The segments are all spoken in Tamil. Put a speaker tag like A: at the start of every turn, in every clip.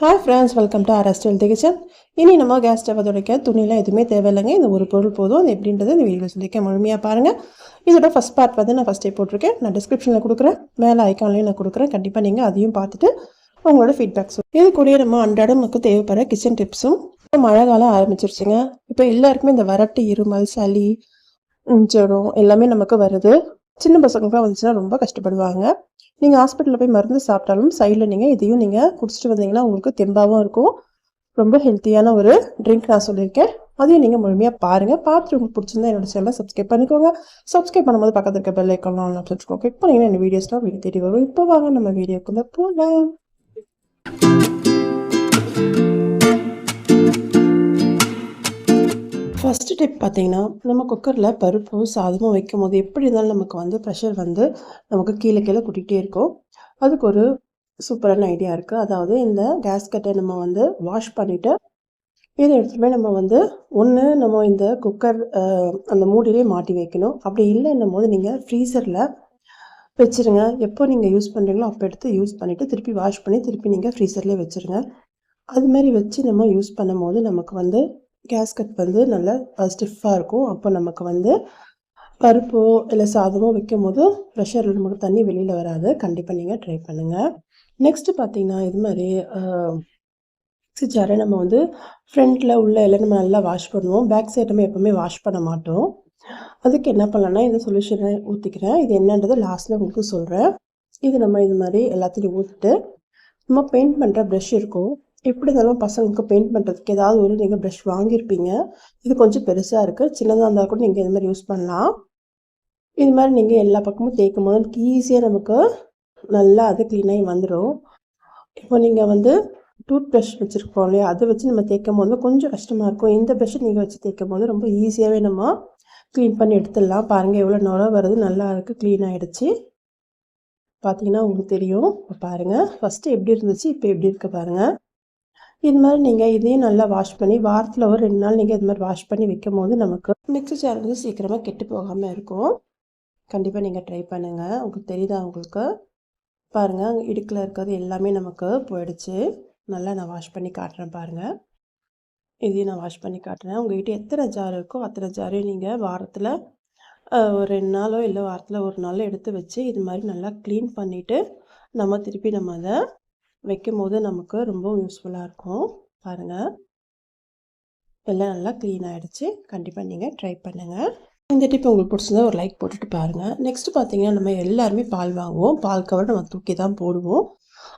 A: Hi friends welcome to our style kitchen இனி நம்ம கேஸ் ஸ்டவை துடைக்க துணியெலாம் எதுவுமே தேவையில்லைங்க. இந்த ஒரு பொருள் போதும். அது எப்படின்றது இந்த வீடியோ சொல்லிக்க முழுமையாக பாருங்கள் இதோட ஃபஸ்ட் பார்ட் வந்து நான் ஃபஸ்ட்டே போட்டிருக்கேன். நான் டிஸ்கிரிப்ஷனில் கொடுக்குறேன். மேலே ஐக்கான்லேயும் நான் கொடுக்குறேன். கண்டிப்பாக நீங்கள் அதையும் பார்த்துட்டு உங்களோட ஃபீட்பேக்ஸும் இது கூடயே நம்ம அன்றாடம் நமக்கு தேவைப்படுற கிச்சன் டிப்ஸும் இப்போ மழை காலம் ஆரம்பிச்சிருச்சுங்க. இப்போ எல்லாருக்குமே இந்த வறட்டு இருமல் சளி ஜுரம் எல்லாமே நமக்கு வருது. சின்ன பசங்களுக்குலாம் வந்துச்சுன்னா ரொம்ப கஷ்டப்படுவாங்க. நீங்கள் ஹாஸ்பிட்டலில் போய் மருந்து சாப்பிட்டாலும் சைடில் நீங்கள் இதையும் நீங்கள் குடிச்சிட்டு வந்தீங்கன்னா உங்களுக்கு தெம்பாகவும் இருக்கும். ரொம்ப ஹெல்த்தியான ஒரு ட்ரிங்க் நான் சொல்லியிருக்கேன். அதையும் நீங்கள் முழுமையாக பாருங்கள் பார்த்துட்டு உங்களுக்கு பிடிச்சிருந்தா என்னோட சேனலை சப்ஸ்கிரைப் பண்ணிக்கோங்க. சப்ஸ்கிரைப் பண்ணும்போது பக்கத்தில் இருக்க பெல் ஐக்கான் ஆன் வச்சுக்கோங்க. கிளிக் பண்ணிங்கன்னா இந்த வீடியோஸ்லாம் வீடியோ தேடி வரும். இப்போ வாங்க நம்ம வீடியோக்குள்ளே போகலாம் ஃபஸ்ட்டு டிப் பார்த்தீங்கன்னா நம்ம குக்கரில் பருப்பும் சாதமும் வைக்கும் போது எப்படி இருந்தாலும் நமக்கு வந்து ப்ரெஷர் வந்து நமக்கு கீழே கீழே கூட்டிகிட்டே இருக்கும். அதுக்கு ஒரு சூப்பரான ஐடியா இருக்குது அதாவது இந்த கேஸ்கட்டை நம்ம வந்து வாஷ் பண்ணிவிட்டு இதை எடுத்துகிட்டு நம்ம வந்து ஒன்று நம்ம இந்த குக்கர் அந்த மூடிலே மாட்டி வைக்கணும். அப்படி இல்லைன்னும் போது நீங்கள் ஃப்ரீசரில் வச்சுருங்க. எப்போ நீங்கள் யூஸ் பண்ணுறீங்களோ அப்போ எடுத்து யூஸ் பண்ணிவிட்டு திருப்பி வாஷ் பண்ணி திருப்பி நீங்கள் ஃப்ரீசர்லேயே வச்சுருங்க. அதுமாரி வச்சு நம்ம யூஸ் பண்ணும்போது நமக்கு வந்து கேஸ்கட் வந்து நல்லா ஸ்டிஃபாக இருக்கும். அப்போ நமக்கு வந்து பருப்போ இல்லை சாதமோ வைக்கும் போது ப்ரெஷரில் நமக்கு தண்ணி வெளியில் வராது. கண்டிப்பாக நீங்கள் ட்ரை பண்ணுங்கள் நெக்ஸ்ட்டு பார்த்தீங்கன்னா இது மாதிரி மிக்ஸி ஜாரை நம்ம வந்து ஃப்ரண்ட்டில் உள்ள எல்லாம் நம்ம நல்லா வாஷ் பண்ணுவோம். பேக் சைடுமே எப்போவுமே வாஷ் பண்ண மாட்டோம். அதுக்கு என்ன பண்ணலாம்னா இந்த சொல்யூஷனை ஊற்றிக்கிறேன் இது என்னன்றது லாஸ்ட்டில் உங்களுக்கு சொல்கிறேன் இது நம்ம இது மாதிரி எல்லாத்தையும் ஊற்றிட்டு நம்ம பெயிண்ட் பண்ணுற ப்ரெஷ் இருக்கும். எப்படி இருந்தாலும் பசங்களுக்கு பெயிண்ட் பண்ணுறதுக்கு ஏதாவது ஒரு நீங்கள் ப்ரஷ் வாங்கியிருப்பீங்க. இது கொஞ்சம் பெருசாக இருக்குது சின்னதாக இருந்தால் கூட நீங்கள் இது மாதிரி யூஸ் பண்ணலாம். இது மாதிரி நீங்கள் எல்லா பக்கமும் தேய்க்கும் போது ஈஸியாக நமக்கு நல்லா அது க்ளீனாகி வந்துடும் இப்போ நீங்கள் வந்து டூத் ப்ரஷ் வச்சுருப்போம் இல்லையா? அதை வச்சு நம்ம தேய்க்கும் போது கொஞ்சம் கஷ்டமாக இருக்கும். இந்த ப்ரஷ்ஷை நீங்கள் வச்சு தேய்க்கும் போது ரொம்ப ஈஸியாகவே நம்ம க்ளீன் பண்ணி எடுத்துடலாம். பாருங்கள் எவ்வளோ நுர வருது. நல்லா இருக்குது க்ளீன் ஆகிடுச்சு பார்த்தீங்கன்னா உங்களுக்கு தெரியும். இப்போ பாருங்கள் ஃபஸ்ட்டு எப்படி இருந்துச்சு? இப்போ எப்படி இருக்குது பாருங்கள் இது மாதிரி நீங்கள் இதையும் நல்லா வாஷ் பண்ணி வாரத்தில் ஒரு ரெண்டு நாள் நீங்கள் இது மாதிரி வாஷ் பண்ணி வைக்கும் போது நமக்கு மிக்ஸி ஜார் வந்து சீக்கிரமாக கெட்டு போகாமல் இருக்கும். கண்டிப்பாக நீங்கள் ட்ரை பண்ணுங்கள் உங்களுக்கு தெரியுதா உங்களுக்கு? பாருங்கள் இடுக்கில் இருக்கிறது எல்லாமே நமக்கு போயிடுச்சு. நல்லா நான் வாஷ் பண்ணி காட்டுறேன் பாருங்கள் இதையும் நான் வாஷ் பண்ணி காட்டுறேன். உங்கள்கிட்ட எத்தனை ஜார் இருக்கோ அத்தனை ஜாரையும் நீங்கள் வாரத்தில் ஒரு ரெண்டு நாளோ இல்லை வாரத்தில் ஒரு நாளோ எடுத்து வச்சு இது மாதிரி நல்லா க்ளீன் பண்ணிவிட்டு நம்ம திருப்பி நம்ம அதை வைக்கும் போது நமக்கு ரொம்ப யூஸ்ஃபுல்லாக இருக்கும். பாருங்கள் எல்லாம் நல்லா க்ளீன் ஆகிடுச்சு கண்டிப்பாக நீங்கள் ட்ரை பண்ணுங்கள் இந்த டிப் உங்களுக்கு பிடிச்சிருந்தா ஒரு லைக் போட்டுட்டு பாருங்கள் நெக்ஸ்ட் பார்த்தீங்கன்னா நம்ம எல்லாருமே பால் வாங்குவோம். பால் கவர் நம்ம தூக்கி தான் போடுவோம்.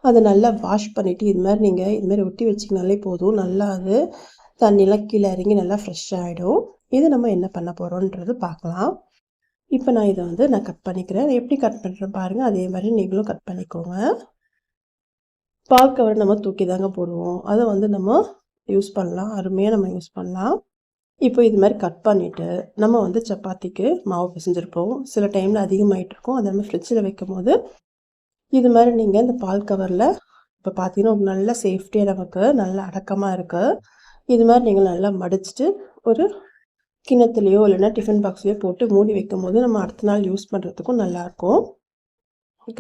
A: அதை நல்லா வாஷ் பண்ணிவிட்டு இது மாதிரி நீங்கள் இது மாதிரி ஒட்டி வச்சிங்கனாலே போதும். நல்லா அது தண்ணியெலாம் கீழே இறங்கி நல்லா ஃப்ரெஷ் ஆகிடும் இது நம்ம என்ன பண்ண போகிறோன்றது பார்க்கலாம். இப்போ நான் இதை வந்து நான் கட் பண்ணிக்கிறேன். எப்படி கட் பண்ணுறேன் பாருங்கள் அதே மாதிரி நீங்களும் கட் பண்ணிக்கோங்க. பால் கவர் நம்ம தூக்கி தாங்க போடுவோம். அதை வந்து நம்ம யூஸ் பண்ணலாம். அருமையாக நம்ம யூஸ் பண்ணலாம். இப்போ இது மாதிரி கட் பண்ணிவிட்டு நம்ம வந்து சப்பாத்திக்கு மாவு பிசைஞ்சிருப்போம். சில டைமில் அதிகமாகிட்டு இருக்கும். அதை நம்ம ஃப்ரிட்ஜில் வைக்கும் போது இது மாதிரி நீங்கள் இந்த பால் கவரில் இப்போ பார்த்தீங்கன்னா ஒரு நல்ல சேஃப்டியாக நமக்கு நல்ல அடக்கமாக இருக்குது இது மாதிரி நீங்கள் நல்லா மடிச்சுட்டு ஒரு கிண்ணத்துலேயோ இல்லைன்னா டிஃபன் பாக்ஸ்லேயோ போட்டு மூடி வைக்கும் போது நம்ம அடுத்த நாள் யூஸ் பண்ணுறதுக்கும் நல்லாயிருக்கும்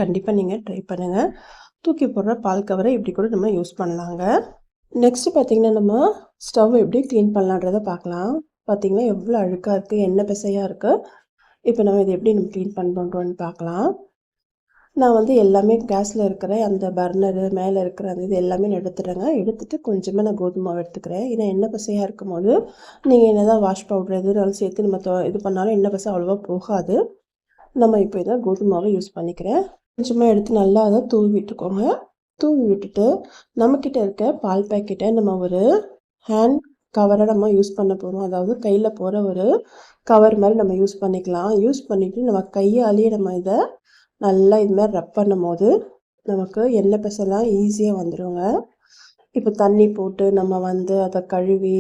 A: கண்டிப்பாக நீங்கள் ட்ரை பண்ணுங்கள் தூக்கி போடுற பால் கவரை இப்படி கூட நம்ம யூஸ் பண்ணலாங்க. நெக்ஸ்ட்டு பார்த்திங்கன்னா நம்ம ஸ்டவ் எப்படி க்ளீன் பண்ணலான்றதை பார்க்கலாம். பார்த்திங்கன்னா எவ்வளோ அழுக்காக இருக்குது என்ன பிசையாக இருக்குது இப்போ நம்ம இதை எப்படி நம்ம க்ளீன் பண்ணுறோன்னு பார்க்கலாம். நான் வந்து எல்லாமே கேஸில் இருக்கிற அந்த பர்னரு மேலே இருக்கிற அந்த இது எல்லாமே நான் எடுத்துடுறேங்க. எடுத்துகிட்டு கொஞ்சமாக நான் கோதுமை மாவு எடுத்துக்கிறேன். ஏன்னா எண்ணெய் பசையாக இருக்கும் போது நீங்கள் என்ன தான் வாஷ் பவுடர் எதுனாலும் சேர்த்து நம்ம தொ இது பண்ணாலும் எண்ணெய் பசை அவ்வளோவா போகாது. நம்ம இப்போ இதை கோதுமை மாவை யூஸ் பண்ணிக்கிறேன். கொஞ்சமாக எடுத்து நல்லா அதை தூவி விட்டுக்கோங்க. தூவி விட்டுட்டு நம்மக்கிட்ட இருக்க பால் பேக்கெட்டை நம்ம ஒரு ஹேண்ட் கவரை நம்ம யூஸ் பண்ண போகிறோம் அதாவது கையில் போகிற ஒரு கவர் மாதிரி நம்ம யூஸ் பண்ணிக்கலாம். யூஸ் பண்ணிவிட்டு நம்ம கையாலேயே நம்ம இதை நல்லா இது மாதிரி ரப் பண்ணும் போது நமக்கு எண்ணெய் பசெல்லாம் ஈஸியாக வந்துடுங்க இப்போ தண்ணி போட்டு நம்ம வந்து அதை கழுவி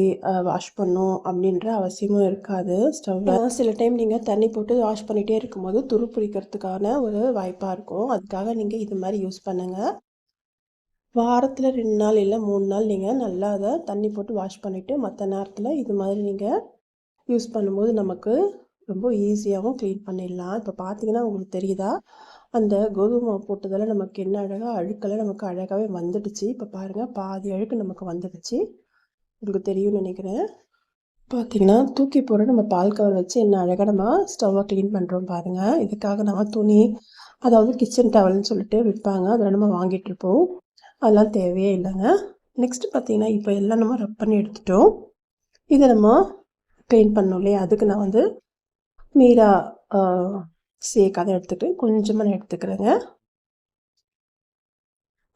A: வாஷ் பண்ணணும் அப்படின்ற அவசியமும் இருக்காது. ஸ்டவ்வில் சில டைம் நீங்கள் தண்ணி போட்டு வாஷ் பண்ணிகிட்டே இருக்கும்போது துரு பிடிக்கிறதுக்கான ஒரு வாய்ப்பாக இருக்கும். அதுக்காக நீங்கள் இது மாதிரி யூஸ் பண்ணுங்கள் வாரத்தில் ரெண்டு நாள் இல்லை மூணு நாள் நீங்கள் நல்லா அதை தண்ணி போட்டு வாஷ் பண்ணிவிட்டு மற்ற நேரத்தில் இது மாதிரி நீங்கள் யூஸ் பண்ணும்போது நமக்கு ரொம்ப ஈஸியாகவும் க்ளீன் பண்ணிடலாம். இப்போ பார்த்தீங்கன்னா உங்களுக்கு தெரியுதா? அந்த கோதுமை போட்டதெல்லாம் போட்டதால் நமக்கு என்ன அழகாக அழுக்கெல்லாம் நமக்கு அழகாகவே வந்துடுச்சு. இப்போ பாருங்கள் பாதி அழுக்கு நமக்கு வந்துடுச்சு. உங்களுக்கு தெரியும்னு நினைக்கிறேன். பார்த்தீங்கன்னா தூக்கி போட நம்ம பால் கவர் வச்சு என்ன அழகாக நம்ம ஸ்டவ்வை க்ளீன் பண்ணுறோம் பாருங்கள் இதுக்காக நம்ம துணி அதாவது கிச்சன் டவல்னு சொல்லிட்டு விற்பாங்க அதெல்லாம் நம்ம வாங்கிட்டு இருப்போம். அதெல்லாம் தேவையே இல்லைங்க. நெக்ஸ்ட்டு பார்த்தீங்கன்னா இப்போ எல்லாம் நம்ம ரப் பண்ணி எடுத்துட்டோம். இதை நம்ம க்ளீன் பண்ணோம் இல்லையா? அதுக்கு நான் வந்து மீரா சேர்க்காத எடுத்துக்கிட்டு கொஞ்சமாக நான் எடுத்துக்கிறேங்க.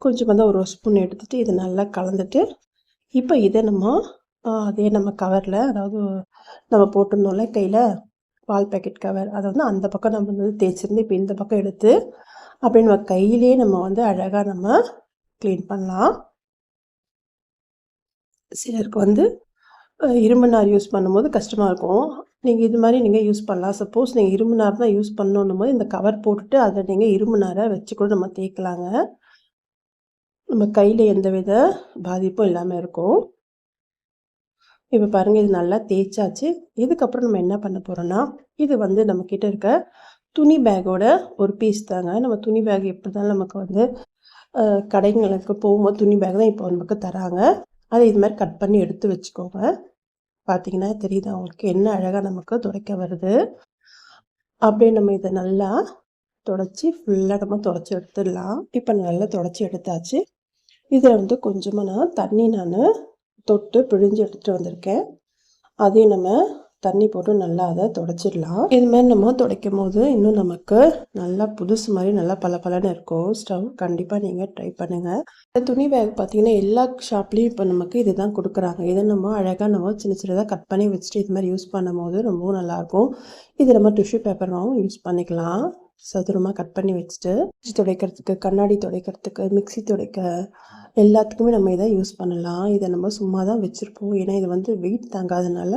A: கொஞ்சமாக தான் ஒரு ஸ்பூன் எடுத்துகிட்டு இதை நல்லா கலந்துட்டு இப்போ இதை நம்ம அதே நம்ம கவரில் அதாவது நம்ம போட்டிருந்தோம்ல கையில் பால் பேக்கெட் கவர் அதை வந்து அந்த பக்கம் நம்ம வந்து தேய்ச்சிருந்து இப்போ இந்த பக்கம் எடுத்து அப்படி நம்ம கையிலே நம்ம வந்து அழகாக நம்ம க்ளீன் பண்ணலாம். சிலருக்கு வந்து இரும்பு நார் யூஸ் பண்ணும்போது கஷ்டமாக இருக்கும். நீங்கள் இது மாதிரி நீங்கள் யூஸ் பண்ணலாம். சப்போஸ் நீங்கள் இரும்பு நார் தான் யூஸ் பண்ணணும் போது இந்த கவர் போட்டுட்டு அதை நீங்கள் இரும்பு நாரை வச்சு கூட நம்ம தேய்க்கலாங்க. நம்ம கையில் எந்த வித பாதிப்பும் இல்லாமல் இருக்கும். இப்போ பாருங்கள் இது நல்லா தேய்ச்சாச்சு. இதுக்கப்புறம் நம்ம என்ன பண்ண போகிறோன்னா இது வந்து நம்மக்கிட்ட இருக்க துணி பேக்கோட ஒரு பீஸ் தாங்க. நம்ம துணி பேக் எப்படி தான் நமக்கு வந்து கடைங்களுக்கு போகும்போது துணி பேக் தான் இப்போ நமக்கு தராங்க. அதை இது மாதிரி கட் பண்ணி எடுத்து வச்சுக்கோங்க. பார்த்தீங்கன்னா தெரியுது அவங்களுக்கு என்ன அழகாக நமக்கு துடைக்க வருது. அப்படியே நம்ம இதை நல்லா தொடச்சி ஃபுல்லாக நம்ம தொடச்சி எடுத்துடலாம். இப்போ நல்லா தொடச்சி எடுத்தாச்சு. இதில் வந்து கொஞ்சமாக நான் தண்ணி நான் தொட்டு பிழிஞ்சு எடுத்துகிட்டு வந்திருக்கேன். அதையும் நம்ம தண்ணி போட்டு நல்லா அதை தொடச்சிடலாம். இது மாதிரி நம்ம துடைக்கும் போது இன்னும் நமக்கு நல்லா புதுசு மாதிரி நல்லா பல பலன்னு இருக்கும். ஸ்டவ் கண்டிப்பாக நீங்கள் ட்ரை பண்ணுங்கள் இந்த துணி பேக் பார்த்தீங்கன்னா எல்லா ஷாப்லேயும் இப்போ நமக்கு இது தான் கொடுக்குறாங்க. இதை நம்ம அழகாக நம்ம சின்ன சின்னதாக கட் பண்ணி வச்சுட்டு இது மாதிரி யூஸ் பண்ணும் போது ரொம்பவும் நல்லாயிருக்கும் இது நம்ம டிஷ்யூ பேப்பராகவும் யூஸ் பண்ணிக்கலாம். சதுரமாக கட் பண்ணி வச்சுட்டு துடைக்கிறதுக்கு கண்ணாடி துடைக்கிறதுக்கு மிக்சி துடைக்க எல்லாத்துக்குமே நம்ம இதை யூஸ் பண்ணலாம். இதை நம்ம சும்மா தான் வச்சுருப்போம். ஏன்னா இது வந்து வெயிட் தாங்காதனால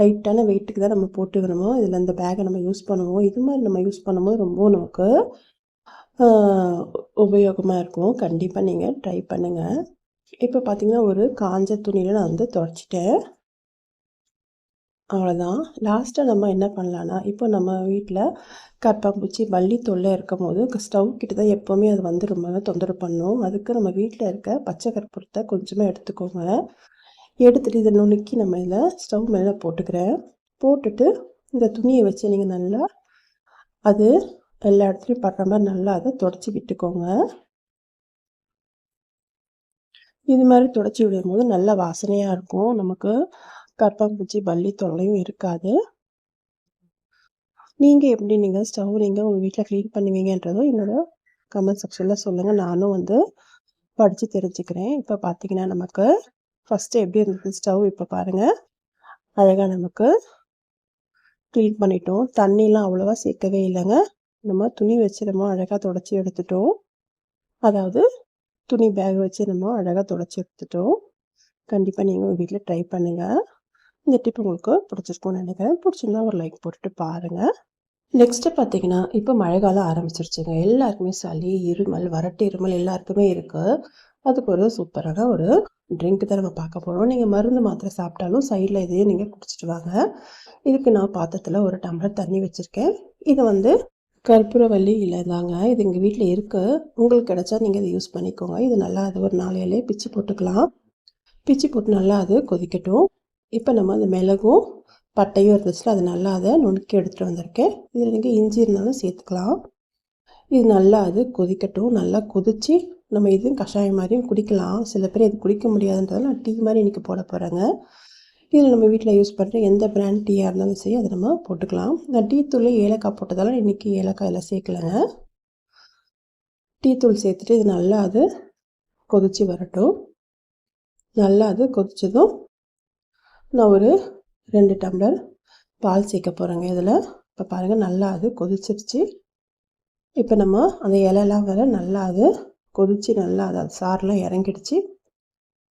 A: லைட்டான வெயிட்டுக்கு தான் நம்ம போட்டுக்கணுமோ இதில் இந்த பேக்கை நம்ம யூஸ் பண்ணுவோம் இது மாதிரி நம்ம யூஸ் பண்ணும்போது ரொம்ப நமக்கு உபயோகமாக இருக்கும். கண்டிப்பாக நீங்கள் ட்ரை பண்ணுங்கள் இப்போ பார்த்திங்கன்னா ஒரு காஞ்ச துணியில் நான் வந்து துடைச்சிட்டேன். அவ்வளோதான் லாஸ்ட்டாக நம்ம என்ன பண்ணலான்னா இப்போ நம்ம வீட்டில் கற்பாம்பூச்சி பள்ளி தொல்லை இருக்கும் போது ஸ்டவ் கிட்ட தான் எப்போவுமே அது வந்து ரொம்ப தொந்தரவு பண்ணும். அதுக்கு நம்ம வீட்டில் இருக்க பச்சை கற்பூரத்தை கொஞ்சமாக எடுத்துக்கோங்க. எடுத்துகிட்டு இதை நுணுக்கி நம்ம இதில் ஸ்டவ் மேலே போட்டுக்கிறேன். போட்டுட்டு இந்த துணியை வச்சு நீங்கள் நல்லா அது எல்லா இடத்துலையும் படுற மாதிரி நல்லா அதை தொடச்சி விட்டுக்கோங்க. இது மாதிரி தொடச்சி விடும் போது நல்ல வாசனையாக இருக்கும். நமக்கு கற்பாம்பூச்சி பள்ளி தொல்லையும் இருக்காது. நீங்கள் எப்படி நீங்கள் ஸ்டவ் நீங்கள் உங்கள் வீட்டில் க்ளீன் பண்ணுவீங்கன்றதும் என்னோட கமெண்ட் செக்ஷனில் சொல்லுங்கள் நானும் வந்து படித்து தெரிஞ்சுக்கிறேன். இப்போ பார்த்தீங்கன்னா நமக்கு ஃபஸ்ட்டு எப்படி இருந்தது ஸ்டவ் இப்போ பாருங்கள் அழகாக நமக்கு க்ளீன் பண்ணிட்டோம். தண்ணிலாம் அவ்வளோவா சேர்க்கவே இல்லைங்க. நம்ம துணி வச்சு நம்ம அழகாக தொடச்சி எடுத்துட்டோம். அதாவது துணி பேக் வச்சு நம்ம அழகாக தொடச்சி எடுத்துட்டோம். கண்டிப்பாக நீங்கள் உங்கள் வீட்டில் ட்ரை பண்ணுங்கள் இந்த டிப் உங்களுக்கு பிடிச்சிருக்கும்னு நினைக்கிறேன். பிடிச்சிருந்தா ஒரு லைக் போட்டுட்டு பாருங்கள் நெக்ஸ்ட்டு பார்த்தீங்கன்னா இப்போ மழை காலம் ஆரம்பிச்சிருச்சுங்க. எல்லாருக்குமே சளி இருமல் வரட்டு இருமல் எல்லாருக்குமே இருக்குது அதுக்கு ஒரு சூப்பரான ஒரு ட்ரிங்க் தான் நம்ம பார்க்க போகிறோம் நீங்கள் மருந்து மாத்திரை சாப்பிட்டாலும் சைடில் இதையும் நீங்கள் குடிச்சிட்டு வாங்க. இதுக்கு நான் பாத்திரத்தில் ஒரு டம்ளர் தண்ணி வச்சுருக்கேன். இதை வந்து கற்பூரவல்லி இல்லை தாங்க. இது எங்கள் வீட்டில் இருக்குது உங்களுக்கு கிடச்சா நீங்கள் இதை யூஸ் பண்ணிக்கோங்க. இது நல்லா அது ஒரு நாளையிலே பிச்சு போட்டுக்கலாம். பிச்சு போட்டு நல்லா அது கொதிக்கட்டும். இப்போ நம்ம அந்த மிளகும் பட்டையும் இருந்துச்சுன்னா அது நல்லா அதை நுணுக்கி எடுத்துகிட்டு வந்திருக்கேன். இதில் நீங்கள் இஞ்சி இருந்தாலும் சேர்த்துக்கலாம். இது நல்லா அது கொதிக்கட்டும். நல்லா கொதித்து நம்ம இதுவும் கஷாயம் மாதிரியும் குடிக்கலாம். சில பேர் இது குடிக்க முடியாதுன்றதால நான் டீ மாதிரி இன்றைக்கி போட போகிறேங்க இதில் நம்ம வீட்டில் யூஸ் பண்ணுற எந்த பிராண்ட் டீயாக இருந்தாலும் சரி அதை நம்ம போட்டுக்கலாம். நான் டீ தூள் ஏலக்காய் போட்டதால இன்றைக்கி ஏலக்காய் எல்லாம் சேர்க்கலைங்க. டீ தூள் சேர்த்துட்டு இது நல்லா அது கொதித்து வரட்டும். நல்லா அது கொதித்ததும் நான் ஒரு ரெண்டு டம்ளர் பால் சேர்க்க போகிறேங்க இதில் இப்போ பாருங்கள் நல்லா அது கொதிச்சிருச்சு. இப்போ நம்ம அந்த இலையெல்லாம் வர நல்லா அது கொதித்து நல்லா அது சாரெலாம் இறங்கிடுச்சு.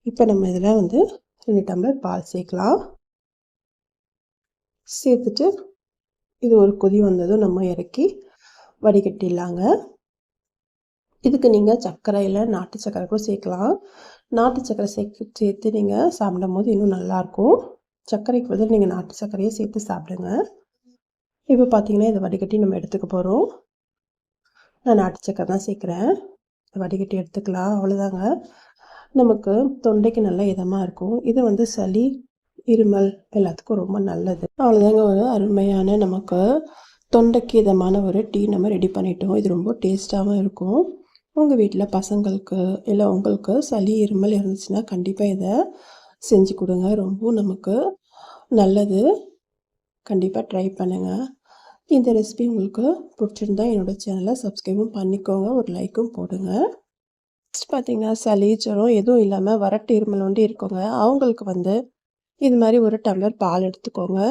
A: இப்போ நம்ம இதில் வந்து ரெண்டு டம்ளர் பால் சேர்க்கலாம். சேர்த்துட்டு இது ஒரு கொதி வந்ததும் நம்ம இறக்கி வடிகட்டிடலாங்க. இதுக்கு நீங்கள் சர்க்கரை இல்லை நாட்டு சர்க்கரை கூட சேர்க்கலாம். நாட்டு சர்க்கரை சேர்த்து சேர்த்து நீங்கள் சாப்பிடும் போது இன்னும் நல்லாயிருக்கும் சர்க்கரைக்கு பதில் நீங்கள் நாட்டு சர்க்கரையை சேர்த்து சாப்பிடுங்க. இப்போ பார்த்தீங்கன்னா இதை வடிகட்டி நம்ம எடுத்துக்க போகிறோம் நான் நாட்டு சக்கரை தான் சேர்க்குறேன். வடிகட்டி எடுத்துக்கலாம். அவ்வளோதாங்க நமக்கு தொண்டைக்கு நல்ல இதமாக இருக்கும். இது வந்து சளி இருமல் எல்லாத்துக்கும் ரொம்ப நல்லது. அவ்வளோதாங்க ஒரு அருமையான நமக்கு தொண்டைக்கு இதமான ஒரு டீ நம்ம ரெடி பண்ணிட்டோம். இது ரொம்ப டேஸ்ட்டாகவும் இருக்கும். உங்கள் வீட்டில் பசங்களுக்கு இல்லை உங்களுக்கு சளி இருமல் இருந்துச்சுன்னா கண்டிப்பாக இதை செஞ்சு கொடுங்க. ரொம்ப நமக்கு நல்லது. கண்டிப்பாக ட்ரை பண்ணுங்கள் இந்த ரெசிபி உங்களுக்கு பிடிச்சிருந்தா என்னோடய சேனலை சப்ஸ்கிரைபும் பண்ணிக்கோங்க. ஒரு லைக்கும் போடுங்க. நெக்ஸ்ட் பார்த்தீங்கன்னா சளி ஜுரம் எதுவும் இல்லாமல் வரட்டு இருமல் ஒண்டி இருக்கோங்க. அவங்களுக்கு வந்து இது மாதிரி ஒரு டம்ளர் பால் எடுத்துக்கோங்க.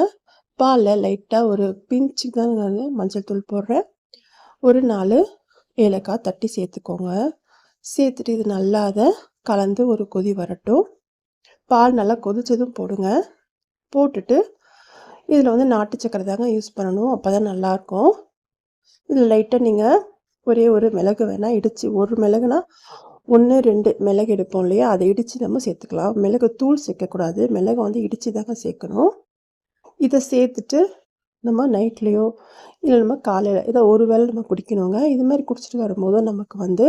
A: பாலில் லைட்டாக ஒரு பிஞ்சு தான் நான் மஞ்சள் தூள் போடுறேன். ஒரு நாலு ஏலக்காய் தட்டி சேர்த்துக்கோங்க. சேர்த்துட்டு இது நல்லா அதை கலந்து ஒரு கொதி வரட்டும். பால் நல்லா கொதிச்சதும் போடுங்க. போட்டுட்டு இதில் வந்து நாட்டு சக்கரை தாங்க யூஸ் பண்ணணும். அப்போ தான் நல்லாயிருக்கும் இதில் லைட்டாக நீங்கள் ஒரே ஒரு மிளகு வேணால் இடித்து ஒரு மிளகுனா ஒன்று ரெண்டு மிளகு எடுப்போம் இல்லையா? அதை இடித்து நம்ம சேர்த்துக்கலாம். மிளகு தூள் சேர்க்கக்கூடாது மிளகு வந்து இடித்து தாங்க சேர்க்கணும். இதை சேர்த்துட்டு நம்ம நைட்லேயோ இல்லை நம்ம காலையில் இதை ஒரு வேளை நம்ம குடிக்கணுங்க. இது மாதிரி குடிச்சிட்டு வரும்போது நமக்கு வந்து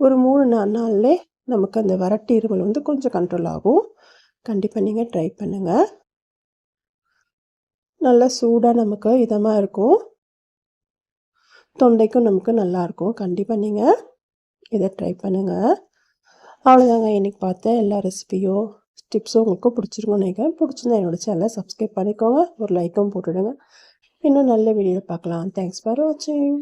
A: ஒரு மூணு நாலு நாள்லே நமக்கு அந்த வறட்டு இருமல் வந்து கொஞ்சம் கண்ட்ரோல் ஆகும். கண்டிப்பாக நீங்கள் ட்ரை பண்ணுங்கள் நல்லா சூடாக நமக்கு இதமாக இருக்கும். தொண்டைக்கும் நமக்கு நல்லாயிருக்கும் கண்டிப்பாக நீங்கள் இதை ட்ரை பண்ணுங்கள் அவ்வளோதாங்க இன்றைக்கி பார்த்த எல்லா ரெசிபியும் டிப்ஸும் உங்களுக்கு பிடிச்சிருக்கும்னு நினைக்கிறேன். பிடிச்சிருந்தா என்னோடய சேனலை சப்ஸ்கிரைப் பண்ணிக்கோங்க. ஒரு லைக்கும் போட்டுவிடுங்க இன்னும் நல்ல வீடியோ பார்க்கலாம். தேங்க்ஸ் ஃபார் வாட்சிங்